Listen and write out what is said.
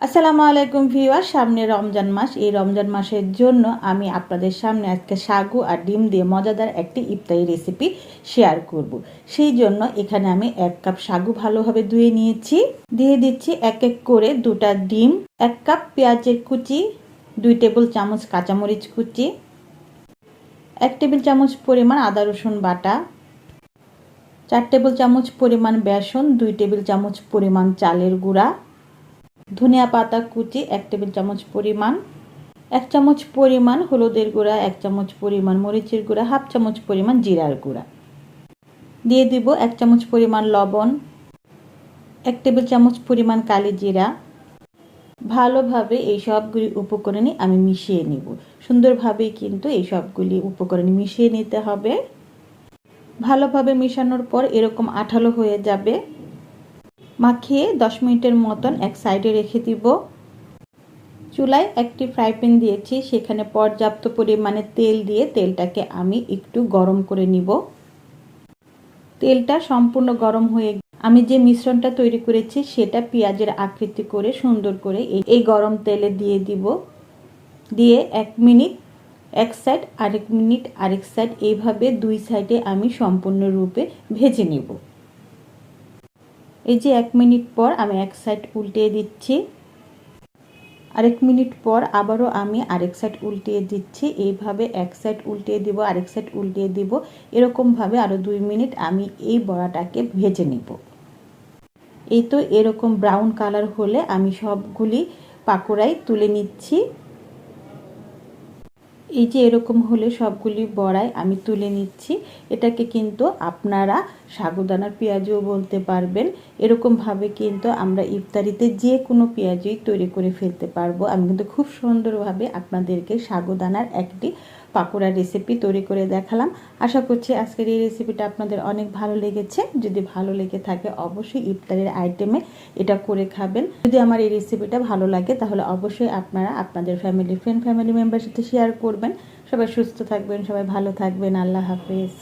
আসসালামু আলাইকুম ভিউয়ার, সামনে রমজান মাস এই রমজান মাসের জন্য আমি আপনাদের সামনে আজকে সাগু আর ডিম দিয়ে মজাদার একটি ইফতারি রেসিপি শেয়ার করব। সেই জন্য এখানে আমি এক কাপ সাগু ভালোভাবে ধুয়ে নিয়েছি দিয়ে দিচ্ছি এক এক করে দুটা ডিম, এক কাপ পেঁয়াজের কুচি, দুই টেবিল চামচ কাঁচামরিচ কুচি, এক টেবিল চামচ পরিমাণ আদা রসুন বাটা, চার টেবিল চামচ পরিমাণ বেসন, দুই টেবিল চামচ পরিমাণ চালের গুঁড়া ধনিয়া পাতা, কুচি, এক টেবিল চামচ পরিমাণ। এক চামচ পরিমাণ হলুদের গুঁড়া, এক চামচ পরিমাণ মরিচের গুঁড়া, হাফ চামচ পরিমাণ জিরার গুঁড়া। দিয়ে দিব এক চামচ পরিমাণ লবণ, এক টেবিল চামচ পরিমাণ কালি জিরা। ভালোভাবে এই সবগুলি উপকরণে আমি মিশিয়ে নিব। সুন্দরভাবে কিন্তু এই সবগুলি উপকরণ মিশিয়ে নিতে হবে। ভালোভাবে মিশানোর পর এরকম আঠালো হয়ে যাবে। মাখিয়ে দশ মিনিটের মতন এক সাইডে রেখে দিব। চুলায় একটি ফ্রাই প্যান দিয়েছি, সেখানে পর্যাপ্ত পরিমাণে তেল দিয়ে তেলটাকে আমি একটু গরম করে নিব। তেলটা সম্পূর্ণ গরম হয়ে আমি যে মিশ্রণটা তৈরি করেছি, সেটা পেঁয়াজের আকৃতি করে সুন্দর করে এই গরম তেলে দিয়ে দিব। দিয়ে এক মিনিট, এক সাইড আরেক মিনিট, আরেক সাইড এইভাবে দুই সাইডে আমি সম্পূর্ণরূপে ভেজে নিব। এই যে এক মিনিট পর আমি এক সাইড উল্টিয়ে দিচ্ছি। আরেক মিনিট পর আবারও আমি আরেক সাইড উল্টিয়ে দিচ্ছি। এইভাবে এক সাইড উল্টিয়ে দিব, আরেক সাইড উল্টিয়ে দিব। এরকমভাবে আরও দুই মিনিট আমি এই বড়াটাকে ভেজে নিব। এই তো এরকম ব্রাউন কালার হলে আমি সবগুলি পাকোড়াই তুলে নিচ্ছি। এই যে এরকম হলে সবগুলি বড়াই আমি তুলে নিচ্ছি। এটাকে কিন্তু আপনারা সাগুদানার পেঁয়াজও বলতে পারবেন। এরকমভাবে কিন্তু আমরা ইফতারিতে যে কোনো পেঁয়াজই তৈরি করে ফেলতে পারব। আমি কিন্তু খুব সুন্দরভাবে আপনাদেরকে সাগুদানার একটি পাকোড়ার রেসিপি তৈরি করে দেখালাম। আশা করছি আজকের এই রেসিপিটা আপনাদের অনেক ভালো লেগেছে। যদি ভালো লেগে থাকে অবশ্যই ইফতারের আইটেমে এটা করে খাবেন। যদি আমার এই রেসিপিটা ভালো লাগে তাহলে অবশ্যই আপনারা আপনাদের ফ্যামিলি ফ্রেন্ড ফ্যামিলি মেম্বার সাথে শেয়ার করবেন। সবাই সুস্থ থাকবেন, সবাই ভালো থাকবেন। আল্লাহ হাফেজ।